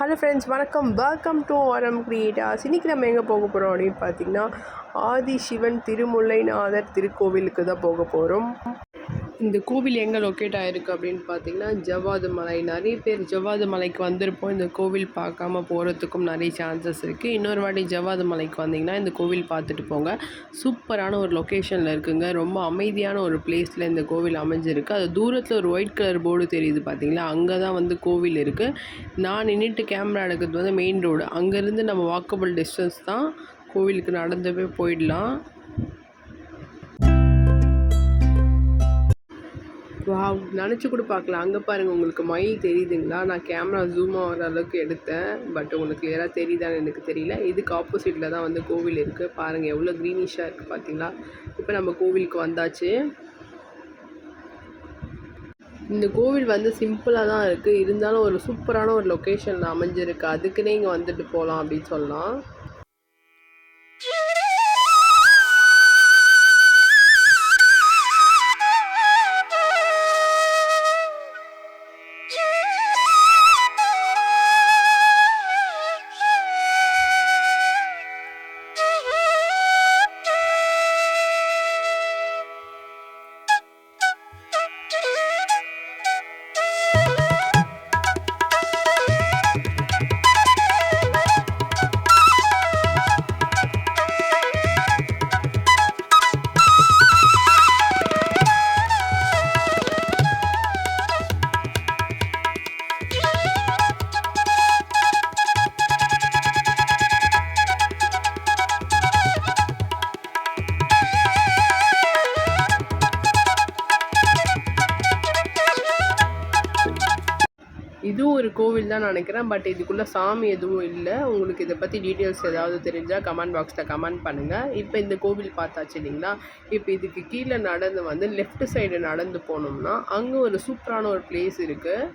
Hello friends வணக்கம். Welcome to Aaram creators இன்றைக்கி நம்ம எங்கே போக போகிறோம் அப்படின்னு பார்த்தீங்கன்னா ஆதி சிவன் திருமுல்லைநாதர் திருக்கோவிலுக்கு தான் போக போகிறோம் இந்த கோவில் எங்கே லொக்கேட் ஆகிருக்கு அப்படின்னு பார்த்தீங்கன்னா ஜவ்வாது மலை. நிறைய பேர் ஜவ்வாது மலைக்கு வந்திருப்போம். இந்த கோவில் பார்க்காம போகிறதுக்கும் நிறைய சான்சஸ் இருக்குது இன்னொரு வாட்டி ஜவ்வாது மலைக்கு வந்தீங்கன்னா இந்த கோவில் பார்த்துட்டு போங்க. சூப்பரான ஒரு லொக்கேஷனில் இருக்குங்க. ரொம்ப அமைதியான ஒரு பிளேஸில் இந்த கோவில் அமைஞ்சிருக்கு. அது தூரத்தில் ஒரு ஒயிட் கலர் போர்டு தெரியுது பார்த்தீங்களா அங்கே தான் வந்து கோவில் இருக்குது நான் நின்றுட்டு கேமரா எடுக்கிறது வந்து மெயின் ரோடு அங்கேருந்து நம்ம வாக்கபிள் டிஸ்டன்ஸ் தான் கோவிலுக்கு நடந்தவே போயிடலாம். வா நினச்சி கூட பார்க்கலாம் அங்கே பாருங்கள் உங்களுக்கு மயில் தெரியுதுங்களா? நான் கேமரா ஜூம் ஆகிற அளவுக்கு எடுத்தேன். பட் உங்களுக்கு கிளியராக தெரியுதான்னு எனக்கு தெரியல. இதுக்கு ஆப்போசிட்டில் தான் வந்து கோவில் இருக்குது பாருங்கள் எவ்வளோ க்ரீனிஷாக இருக்குது பார்த்தீங்களா இப்போ நம்ம கோவிலுக்கு வந்தாச்சு. இந்த கோவில் வந்து சிம்பிளாக தான் இருக்குது இருந்தாலும் ஒரு சூப்பரான ஒரு லொக்கேஷனில் அமைஞ்சிருக்கு. அதுக்குன்னே இங்கே வந்துட்டு போகலாம் அப்படின்னு சொல்லலாம். இதுவும் ஒரு கோவில் தான் நினைக்கிறேன். பட் இதுக்குள்ளே சாமி எதுவும் இல்லை. உங்களுக்கு இதை பற்றி டீட்டெயில்ஸ் ஏதாவது தெரிஞ்சால் கமெண்ட் பாக்ஸில் கமெண்ட் பண்ணுங்கள் இப்போ இந்த கோவில் பார்த்தாச்சு இல்லைங்களா? இப்போ இதுக்கு கீழே நடந்து வந்து லெஃப்ட் சைடு நடந்து போனோம்னா அங்கே ஒரு சூப்பரான ஒரு பிளேஸ் இருக்குது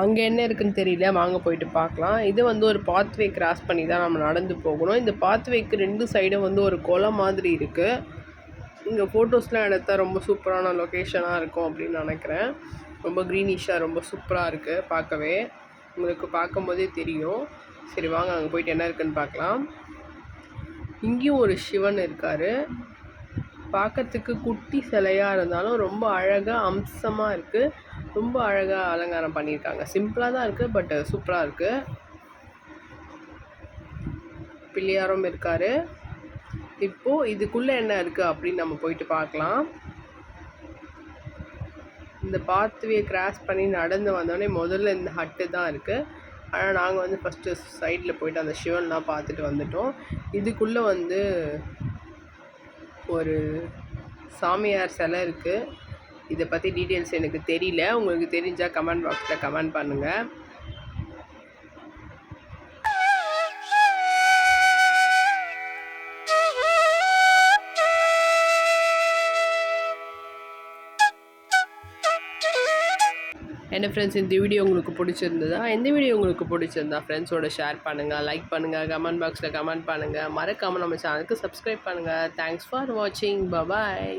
அங்கே என்ன இருக்குன்னு தெரியல வாங்க போயிட்டு பார்க்கலாம். இது வந்து ஒரு பாத்வே கிராஸ் பண்ணி தான் நம்ம நடந்து போகணும். இந்த பாத்வேக்கு ரெண்டு சைடும் வந்து ஒரு குளம் மாதிரி இருக்குது இங்கே ஃபோட்டோஸ்லாம் எடுத்தால் ரொம்ப சூப்பரான லொக்கேஷனாக இருக்கும் அப்படின்னு நினைக்கிறேன். ரொம்ப க்ரீனிஷாக ரொம்ப சூப்பராக இருக்குது பார்க்கவே. உங்களுக்கு பார்க்கும்போதே தெரியும். சரி வாங்க அங்கே போயிட்டு என்ன இருக்குன்னு பார்க்கலாம். இங்கேயும் ஒரு சிவன் இருக்கார். பார்க்கறதுக்கு குட்டி சிலையாக இருந்தாலும் ரொம்ப அழகாக அம்சமாக இருக்குது ரொம்ப அழகாக அலங்காரம் பண்ணியிருக்காங்க. சிம்பிளாக தான் இருக்குது பட் சூப்பராக இருக்குது பிள்ளையாரும் இருக்கார். இப்போது இதுக்குள்ளே என்ன இருக்குது அப்படின்னு நம்ம போயிட்டு பார்க்கலாம். இந்த பாத்வே கிராஸ் பண்ணி நடந்து வந்தோடனே முதல்ல இந்த ஹட்டு தான் இருக்குது ஆனால் நாங்கள் வந்து ஃபஸ்ட்டு சைடில் போயிட்டு அந்த சிவன்லாம் பார்த்துட்டு வந்துட்டோம். இதுக்குள்ளே வந்து ஒரு சாமியார் சிலை இருக்குது இதை பற்றி டீட்டெயில்ஸ் எனக்கு தெரியல. உங்களுக்கு தெரிஞ்சால் கமெண்ட் பாக்ஸில் கமெண்ட் பண்ணுங்கள் என்ன ஃப்ரெண்ட்ஸ் இந்த வீடியோ உங்களுக்கு பிடிச்சிருந்ததா? எந்த வீடியோ உங்களுக்கு பிடிச்சிருந்தா ஃப்ரெண்ட்ஸோட ஷேர் பண்ணுங்கள் லைக் பண்ணுங்கள் கமெண்ட் பாக்ஸில் கமெண்ட் பண்ணுங்கள் மறக்காமல் நம்ம சேனலுக்கு சப்ஸ்கிரைப் பண்ணுங்கள் தேங்க்ஸ் ஃபார் வாட்சிங் பபாய்